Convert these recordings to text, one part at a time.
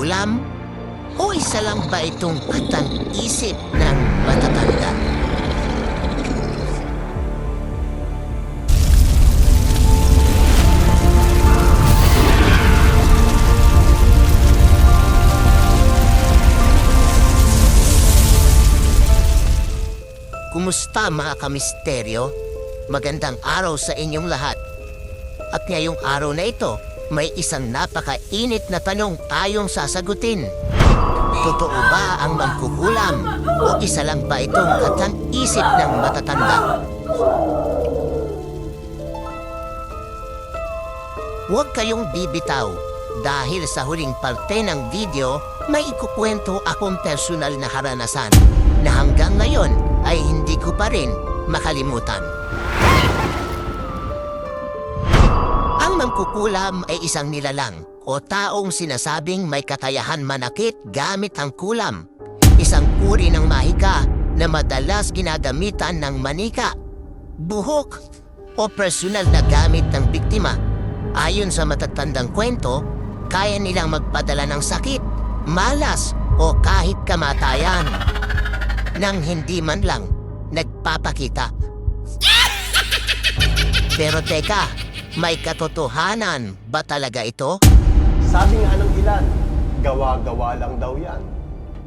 kulam? O isa lang ba itong katang isip ng matatanda? Kumusta mga kamisteryo? Magandang araw sa inyong lahat. At ngayong araw na ito, may isang napakainit na tanong tayong sasagutin. Totoo ba ang magkukulam o isa lang ba itong katang isip ng matatanda? Huwag kayong bibitaw dahil sa huling parte ng video may ikukwento akong personal na karanasan na hanggang ngayon ay hindi ko pa rin makalimutan. Ang mangkukulam ay isang nilalang o taong sinasabing may kakayahan manakit gamit ang kulam. Isang uri ng mahika na madalas ginagamitan ng manika, buhok o personal na gamit ng biktima. Ayon sa matatandang kwento, kaya nilang magpadala ng sakit, malas o kahit kamatayan nang hindi man lang nagpapakita. Pero teka, may katotohanan ba talaga ito? Sabi nga ng ilan, gawa-gawa lang daw yan.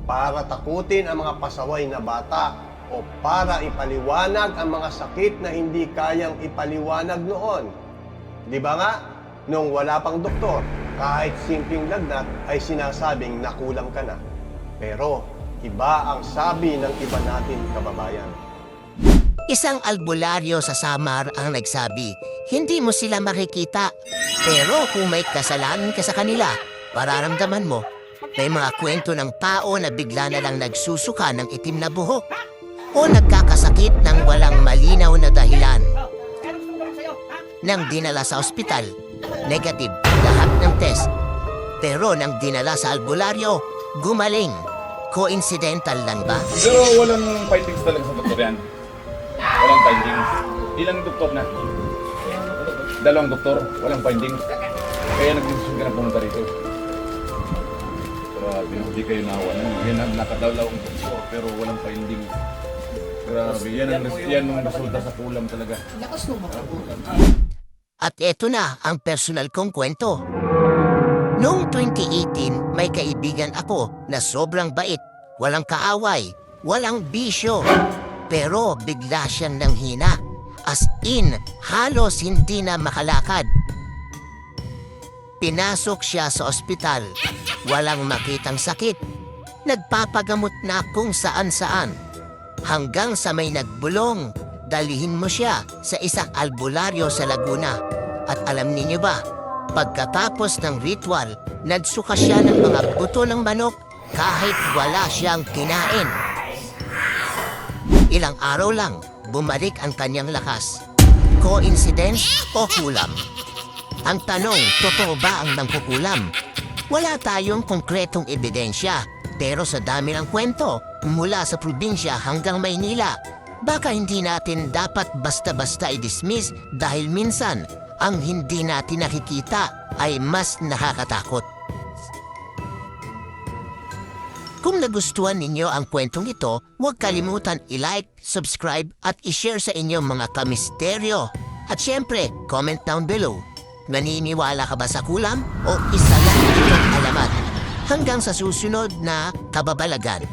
Para takutin ang mga pasaway na bata o para ipaliwanag ang mga sakit na hindi kayang ipaliwanag noon. Di ba nga? Nung wala pang doktor, kahit simpleng lagnat ay sinasabing nakulam ka na. Pero iba ang sabi ng iba natin kababayan. Isang albularyo sa Samar ang nagsabi, hindi mo sila makikita. Pero kung may kasalanan ka sa kanila, pararamdaman mo. May mga kwento ng tao na bigla na lang nagsusuka ng itim na buhok o nagkakasakit ng walang malinaw na dahilan. Nang dinala sa ospital, negative lahat ng test. Pero nang dinala sa albularyo, gumaling. Coincidental lang ba? Pero walang findings talaga sa doktor. Walang findings. Ilang doktor na? Dalawang doktor, walang findings. Kaya nag-decision ka na pumunta rito. Grabe, hindi kayo nawa na. Yan ang nakadalawang doktor, pero walang findings. Grabe, yan ang, yan ang resulta sa kulam talaga. At eto na ang personal kong kwento. Noong 2018, may kaibigan ako na sobrang bait, walang kaaway, walang bisyo. Pero bigla siyang nanghina. As in, halos hindi na makalakad. Pinasok siya sa ospital. Walang makitang sakit. Nagpapagamot na kung saan-saan. Hanggang sa may nagbulong, dalihin mo siya sa isang albularyo sa Laguna. At alam niyo ba, pagkatapos ng ritual, nagsuka siya ng mga buto ng manok kahit wala siyang kinain. Ilang araw lang, bumalik ang kanyang lakas. Coincidence o kulam? Ang tanong, totoo ba ang nangkukulam? Wala tayong konkretong ebidensya, pero sa dami ng kwento, mula sa probinsya hanggang Maynila, baka hindi natin dapat basta-basta i-dismiss dahil minsan, ang hindi natin nakikita ay mas nakakatakot. Kung nagustuhan ninyo ang kwentong ito, huwag kalimutan i-like, subscribe at i-share sa inyong mga kamisteryo. At syempre, comment down below. Naniniwala ka ba sa kulam o isa lang itong alamat? Hanggang sa susunod na kababalagan.